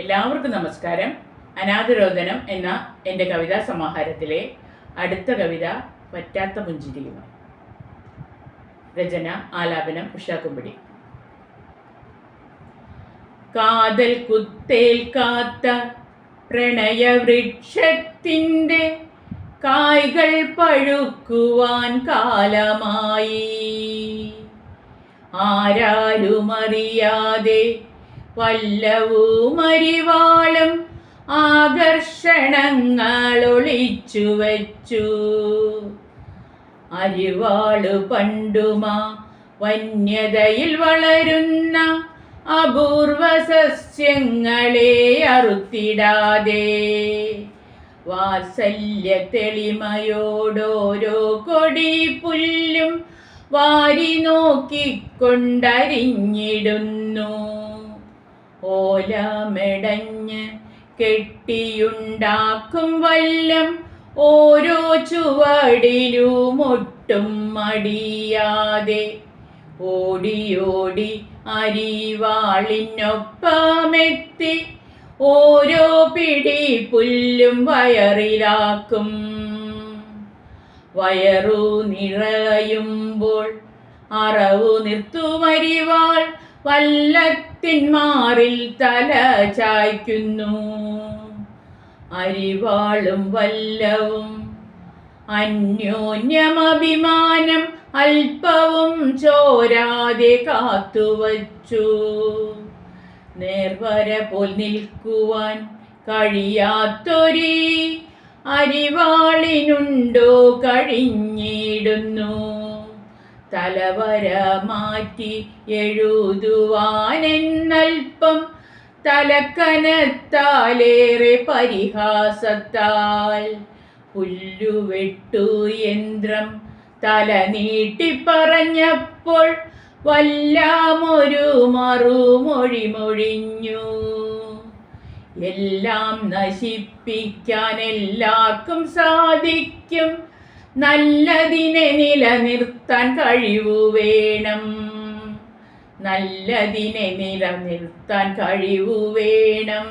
എല്ലാവർക്കും നമസ്കാരം. അനാഥരോധനം എന്ന എന്റെ കവിതാ സമാഹാരത്തിലെ അടുത്ത കവിത പറ്റാത്ത പുഞ്ചിരിയുമ രചന ആലാപനം ഉഷാക്കുമ്പടി കാതൽ കുത്തേൽക്കാത്ത പ്രണയവൃക്ഷത്തിന്റെ കായ്കൾ പഴുക്കുവാൻ കാലമായി. ആരാരുമറിയാതെ വല്ലവുമരിവാളും ആകർഷണങ്ങൾ ഒളിച്ചു വച്ചു. അരിവാൾ പണ്ടുമാ വന്യതയിൽ വളരുന്ന അപൂർവ സസ്യങ്ങളെ അറുത്തിടാതെ. വാത്സല്യ തെളിമയോടോരോ കൊടി പുല്ലും വാരി നോക്കിക്കൊണ്ടരിഞ്ഞിടുന്നു. ഓലമെടഞ്ഞ് കെട്ടിയുണ്ടാക്കും വല്ലം ഓരോ ചുവടിലും ഒട്ടും മടിയാതെ. ഓടിയോടി അരിവാളിനൊപ്പമെത്തി ഓരോ പിടി പുല്ലും വയറിലാക്കും. വയറു നിറയുമ്പോൾ അറവു നിർത്തുമരിവാൾ വല്ലത്തിന്മാറിൽ തല ചായ്ക്കുന്നു. അരിവാളും വല്ലവും അന്യോന്യമഭിമാനം അല്പവും ചോരാതെ കാത്തുവച്ചു. നേർവര പോൽ നിൽക്കുവാൻ കഴിയാത്തൊരി അരിവാളിനുണ്ടോ കഴിഞ്ഞിടുന്നു. തലവര മാറ്റി എഴുതുവാനെന്നൽപ്പം തലക്കനത്താലേറെ പരിഹാസത്താൽ. പുല്ലുവെട്ടു യന്ത്രം തല നീട്ടിപ്പറഞ്ഞപ്പോൾ വല്ലാമൊരു മറുമൊഴി മൊഴിഞ്ഞു എല്ലാം നശിപ്പിക്കാൻ എല്ലാവർക്കും സാധിക്കും. നല്ലതിനെ നിലനിർത്താൻ കഴിവു വേണം. നല്ലതിനെ നിലനിർത്താൻ കഴിവു വേണം.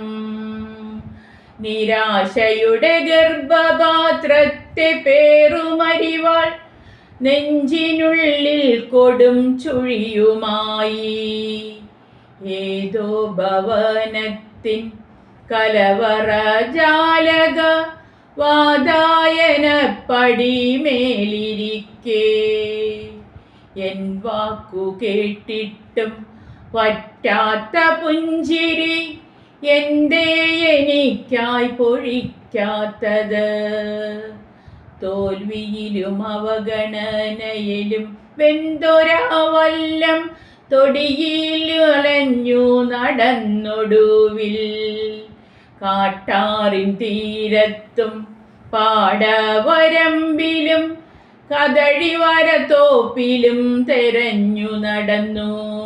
നിരാശയുടെ ഗർഭപാത്രത്തെ പേറുമരിവാൾ നെഞ്ചിനുള്ളിൽ കൊടും ചുഴിയുമായി. ഏതോ ഭവനത്തിൻ കലവറ ജാലക വാതായന പടിമേലിരിക്കേ എൻ വാക്കു കേട്ടിട്ടും പറ്റാത്ത പുഞ്ചിരി എന്തേ എനിക്കായി പൊഴിക്കാത്തത്? തോൽവിയിലും അവഗണനയിലും വെന്തൊരാവല്ലം തൊടിയിൽ അലഞ്ഞു നടന്നൊടുവിൽ കാട്ടാറിൻ തീരത്തും പാടവരമ്പിലും കദഴിവരത്തോപ്പിലും തെരഞ്ഞു നടന്നു.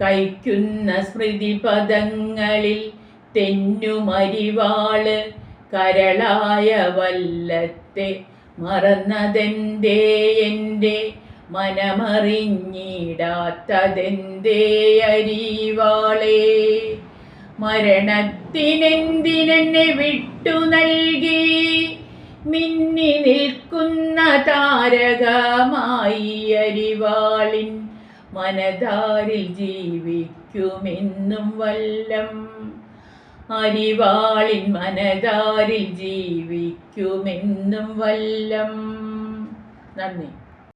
കൈക്കുന്ന സ്മൃതി പദങ്ങളിൽ തെന്നുമരിവാൾ കരളായ വല്ലത്തെ മറന്നതെന്തേ എന്റെ മനമറിഞ്ഞിടാത്തതെന്തേ അരിവാളേ? മരണത്തിനെന്തിനെന്നെ വിട്ടു നൽകി? മിന്നി നിൽക്കുന്ന താരകമായി അരിവാളിൻ മനതാരിൽ ജീവിക്കുമെന്നും വല്ലം. അരിവാളിൻ മനതാരിൽ ജീവിക്കുമെന്നും വല്ലം. നന്ദി.